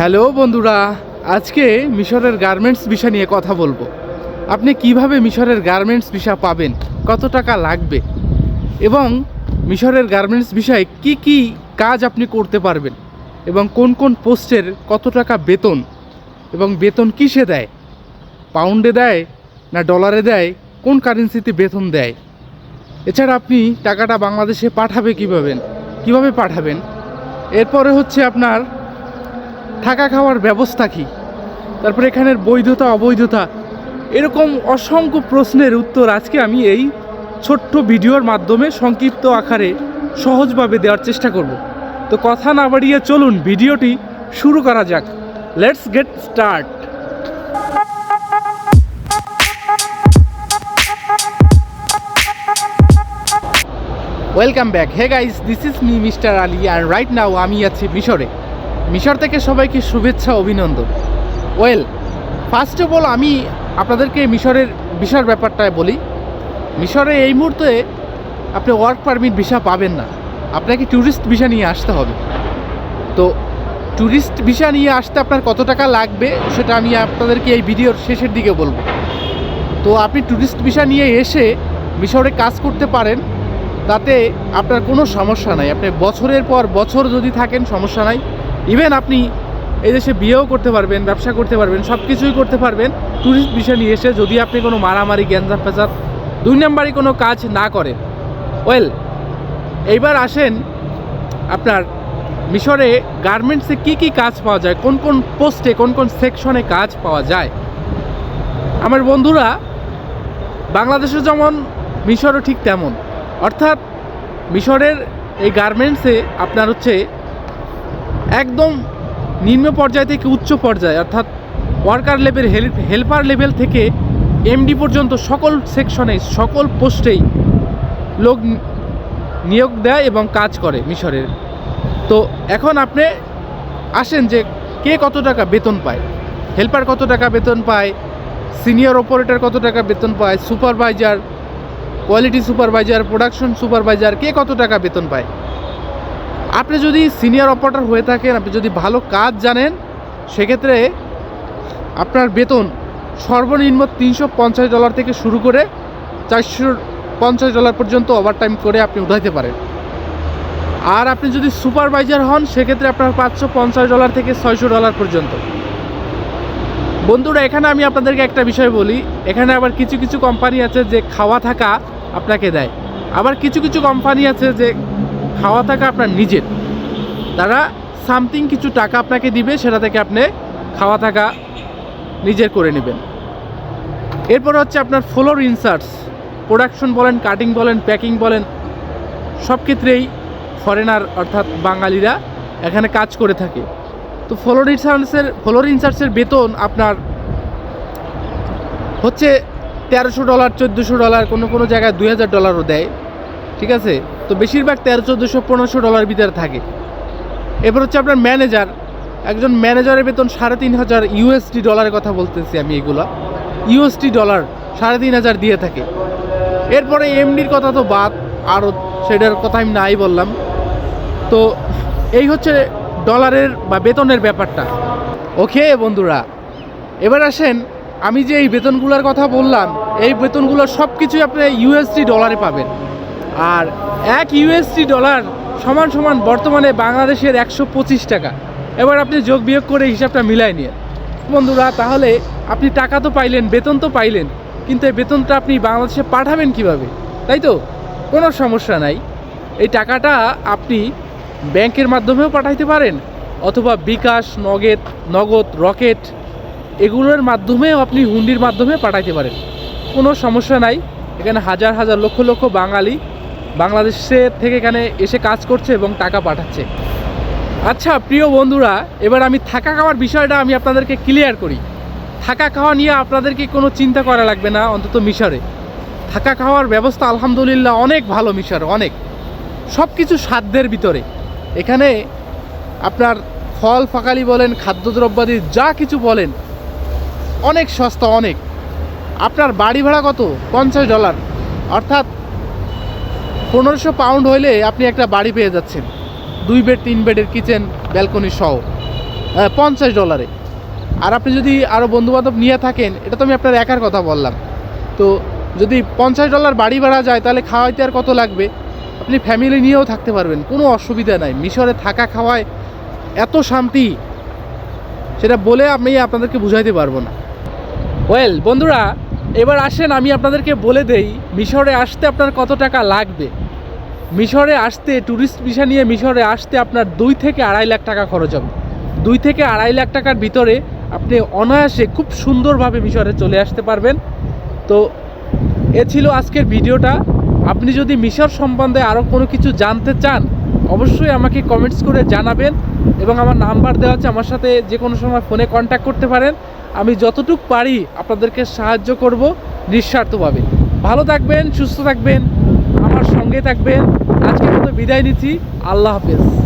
Hello বন্ধুরা, আজকে মিশরের গার্মেন্টস বিষয় নিয়ে কথা বলব। আপনি কীভাবে মিশরের গার্মেন্টস ভিসা পাবেন, কত টাকা লাগবে, এবং মিশরের গার্মেন্টস বিষয়ে কি কি কাজ আপনি করতে পারবেন, এবং কোন কোন পোস্টের কত টাকা বেতন, এবং বেতন কিসে দেয় পাউন্ডে দেয় না ডলারে দেয়, কোন কারেন্সিতে বেতন দেয়? এছাড়া আপনি টাকাটা বাংলাদেশে পাঠাবে কীভাবে, কীভাবে পাঠাবেন? এরপরে হচ্ছে আপনার থাকা খাওয়ার ব্যবস্থা কী? তারপরে এখানের বৈধতা, অবৈধতা, এরকম অসংখ্য প্রশ্নের উত্তর আজকে আমি এই ছোট্ট ভিডিওর মাধ্যমে সংক্ষিপ্ত আকারে সহজভাবে দেওয়ার চেষ্টা করব। তো কথা না বাড়িয়ে চলুন, ভিডিওটি শুরু করা যাক। Let's get start welcome back hey guys this is me mister Ali R right now আমি আছি মিশরে। মিশর থেকে সবাইকে শুভেচ্ছা, অভিনন্দন। ওয়েল ফার্স্ট অফ অল আমি আপনাদেরকে মিশরের ভিসার ব্যাপারটায় বলি। মিশরে এই মুহূর্তে আপনি ওয়ার্ক পারমিট ভিসা পাবেন না। আপনাকে ট্যুরিস্ট ভিসা নিয়ে আসতে হবে। তো ট্যুরিস্ট ভিসা নিয়ে আসতে আপনার কত টাকা লাগবে, সেটা আমি আপনাদেরকে এই ভিডিওর শেষের দিকে বলব। তো, আপনি ট্যুরিস্ট ভিসা নিয়ে এসে মিশরে কাজ করতে পারেন। তাতে আপনার কোনো সমস্যা নাই। আপনি বছরের পর বছর যদি থাকেন, সমস্যা নাই। ইভেন আপনি এই দেশে বিয়েও করতে পারবেন, ব্যবসা করতে পারবেন সব কিছুই করতে পারবেন। ট্যুরিস্ট ভিসা নিয়ে এসে যদি আপনি কোনো মারামারি গ্যাঞ্জাম ফেসাদ দুই নাম্বারই কোনো কাজ না করেন ওয়েল এইবার আসেন আপনার মিশরে গার্মেন্টসে কি কি কাজ পাওয়া যায়? কোন কোন পোস্টে, কোন কোন সেকশনে কাজ পাওয়া যায়? আমার বন্ধুরা, বাংলাদেশে যেমন মিশরও ঠিক তেমন। অর্থাৎ মিশরের এই গার্মেন্টসে আপনার হচ্ছে একদম নিম্ন পর্যায় থেকে উচ্চ পর্যায়, অর্থাৎ worker level help helper level থেকে এমডি পর্যন্ত সকল সেকশনে সকল পোস্টেই লোক নিয়োগ দেয় এবং কাজ করে মিশরের। তো এখন আপনি আসেন যে কে কত টাকা বেতন পায়? হেল্পার কত টাকা বেতন পায়? সিনিয়র অপারেটর কত টাকা বেতন পায়? Supervisor quality supervisor production supervisor কে কত টাকা বেতন পায়? আপনি যদি সিনিয়র অপারেটর হয়ে থাকেন, আপনি যদি ভালো কাজ জানেন, সেক্ষেত্রে আপনার বেতন সর্বনিম্ন তিনশো পঞ্চাশ ডলার থেকে শুরু করে চারশো পঞ্চাশ ডলার পর্যন্ত ওভারটাইম করে আপনি উঠাইতে পারেন। আর আপনি যদি সুপারভাইজার হন, সেক্ষেত্রে আপনার পাঁচশো পঞ্চাশ ডলার থেকে ছয়শো ডলার পর্যন্ত। বন্ধুরা, এখানে আমি আপনাদেরকে একটা বিষয় বলি। এখানে আবার কিছু কিছু কোম্পানি আছে যে খাওয়া থাকা আপনাকে দেয়। আবার কিছু কিছু কোম্পানি আছে যে খাওয়া থাকা আপনার নিজের। তারা সামথিং কিছু টাকা আপনাকে দিবে, সেটা থেকে আপনি খাওয়া থাকা নিজের করে নেবেন। এরপর হচ্ছে আপনার ফ্লোর ইনসার্টস, প্রোডাকশন বলেন, কাটিং বলেন, প্যাকিং বলেন, সব ক্ষেত্রেই ফরেনার অর্থাৎ বাঙালিরা এখানে কাজ করে থাকে। তো ফ্লোর ইনসার্টসের ফ্লোর ইনসার্টসের বেতন আপনার হচ্ছে তেরোশো ডলার, চোদ্দোশো ডলার, কোনো কোনো জায়গায় দুই হাজার ডলারও দেয়। ঠিক আছে? তো বেশিরভাগ তেরো, চোদ্দোশো, পনেরোশো ডলার ভিতরে থাকে। এবার হচ্ছে আপনার ম্যানেজার একজন ম্যানেজারের বেতন সাড়ে তিন হাজার ইউএসডি ডলারের কথা বলতেছি আমি এগুলো। ইউএসডি ডলার সাড়ে তিন হাজার দিয়ে থাকে। এরপরে এমডির কথা তো বাদ আরও সেটার কথা আমি নাই বললাম। তো এই হচ্ছে ডলারের বা বেতনের ব্যাপারটা। ওকে, বন্ধুরা, এবার আসেন, আমি যে এই বেতনগুলোর কথা বললাম, এই বেতনগুলো সব কিছুই আপনি ইউএসডি ডলারে পাবেন। আর এক ইউএসডি ডলার সমান সমান বর্তমানে বাংলাদেশের একশো পঁচিশ টাকা। এবার আপনি যোগ বিয়োগ করে হিসাবটা মিলাই নিয়ে। বন্ধুরা, তাহলে আপনি টাকা তো পাইলেন, বেতন তো পাইলেন, কিন্তু এই বেতনটা আপনি বাংলাদেশে পাঠাবেন কীভাবে? তাই তো? কোনো সমস্যা নাই। এই টাকাটা আপনি ব্যাংকের মাধ্যমেও পাঠাইতে পারেন, অথবা বিকাশ নগেদ নগদ, রকেট, এগুলোর মাধ্যমেও আপনি হুন্ডির মাধ্যমে পাঠাইতে পারেন। কোনো সমস্যা নাই। এখানে হাজার হাজার, লক্ষ লক্ষ বাঙালি বাংলাদেশের থেকে এখানে এসে কাজ করছে এবং টাকা পাঠাচ্ছে। আচ্ছা প্রিয় বন্ধুরা, এবার আমি থাকা খাওয়ার বিষয়টা আমি আপনাদেরকে ক্লিয়ার করি। থাকা খাওয়া নিয়ে আপনাদেরকে কোনো চিন্তা করা লাগবে না, অন্তত মিশরে। থাকা খাওয়ার ব্যবস্থা আলহামদুলিল্লাহ অনেক ভালো মিশর, অনেক। সব কিছু সাধ্যের ভিতরে। এখানে আপনার ফল ফাকালি বলেন, খাদ্যদ্রব্যাদি যা কিছু বলেন, অনেক সস্তা, অনেক। আপনার বাড়ি ভাড়া কত? পঞ্চাশ ডলার। অর্থাৎ পনেরোশো পাউন্ড হইলে আপনি একটা বাড়ি পেয়ে যাচ্ছেন। দুই বেড, তিন বেডের কিচেন, ব্যালকনি সহ। পঞ্চাশ ডলারে। আর আপনি যদি আরও বন্ধুবান্ধব নিয়ে থাকেন, এটা তো আমি আপনার একার কথা বললাম। তো যদি পঞ্চাশ ডলার বাড়ি ভাড়া যায়, তাহলে খাওয়াইতে আর কত লাগবে? আপনি ফ্যামিলি নিয়েও থাকতে পারবেন, কোনো অসুবিধা নাই। মিশরে থাকা খাওয়ায় এত শান্তি, সেটা বলে আমি আপনাদেরকে বুঝাইতে পারব না। ওয়েল, বন্ধুরা এবার আসেন, আমি আপনাদেরকে বলে দেই, মিশরে আসতে আপনার কত টাকা লাগবে? মিশরে আসতে ট্যুরিস্ট ভিসা নিয়ে মিশরে আসতে আপনার দুই থেকে আড়াই লাখ টাকা খরচ হবে। দুই থেকে আড়াই লাখ টাকার ভিতরে আপনি অনায়াসে খুব সুন্দরভাবে মিশরে চলে আসতে পারবেন। তো, এ ছিল আজকের ভিডিওটা। আপনি যদি মিশর সম্বন্ধে আরও কোনো কিছু জানতে চান, অবশ্যই আমাকে কমেন্টস করে জানাবেন এবং আমার নাম্বার দেওয়া আছে, আমার সাথে যে কোনো সময় ফোনে কন্ট্যাক্ট করতে পারেন। আমি যতটুকু পারি আপনাদেরকে সাহায্য করব নিঃস্বার্থভাবে। ভালো থাকবেন, সুস্থ থাকবেন, আমার সঙ্গে থাকবেন। আজকের মতো বিদায় নিচ্ছি। আল্লাহ হাফেজ।